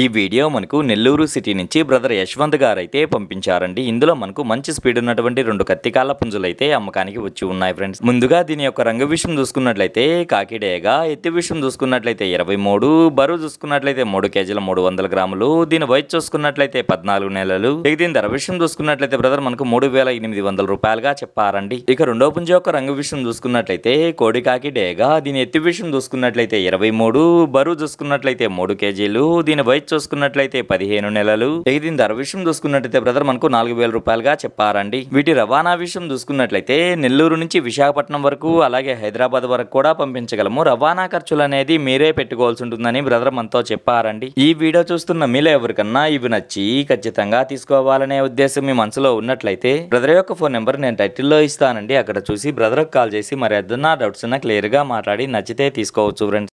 ఈ వీడియో మనకు నెల్లూరు సిటీ నుంచి బ్రదర్ యశ్వంత్ గారు అయితే పంపించారండి. ఇందులో మనకు మంచి స్పీడ్ ఉన్నటువంటి రెండు కత్తికాల పుంజులు అయితే అమ్మకానికి వచ్చి ఉన్నాయి ఫ్రెండ్స్. ముందుగా దీని యొక్క రంగు విషయం చూసుకున్నట్లయితే కాకిడేగా ఎత్తి విషయం చూసుకున్నట్లయితే ఇరవై మూడు బరువు చూసుకున్నట్లయితే మూడు కేజీల మూడు వందల గ్రాములు దీని వయసు చూసుకున్నట్లయితే పద్నాలుగు నెలలు. ఇక దీని ధర విషయం చూసుకున్నట్లయితే బ్రదర్ మనకు మూడు వేల ఎనిమిది వందల రూపాయలుగా చెప్పారండి. ఇక రెండో పుంజ యొక్క రంగు విషయం చూసుకున్నట్లయితే కోడి కాకి డేగా దీని ఎత్తి విషయం చూసుకున్నట్లయితే ఇరవై మూడు బరువు చూసుకున్నట్లయితే మూడు కేజీలు దీని వయసు చూసుకున్నట్లయితే పదిహేను నెలలు. ఇక దీని ధర విషయం చూసుకున్నట్లయితే బ్రదర్ మనకు నాలుగు వేల రూపాయలుగా చెప్పారండి. వీటి రవాణా విషయం చూసుకున్నట్లయితే నెల్లూరు నుంచి విశాఖపట్నం వరకు అలాగే హైదరాబాద్ వరకు కూడా పంపించగలము. రవాణా ఖర్చులు అనేది మీరే పెట్టుకోవాల్సి ఉంటుందని బ్రదర్ మనతో చెప్పారండి. ఈ వీడియో చూస్తున్న మీలో ఎవరికన్నా ఇవి నచ్చి ఖచ్చితంగా తీసుకోవాలనే ఉద్దేశం మీ మనసులో ఉన్నట్లయితే బ్రదర్ యొక్క ఫోన్ నెంబర్ నేను టైటిల్లో ఇస్తానండి. అక్కడ చూసి బ్రదర్కి కాల్ చేసి మరి ఏదన్నా డౌట్స్ ఉన్నా క్లియర్గా మాట్లాడి నచ్చితే తీసుకోవచ్చు ఫ్రెండ్స్.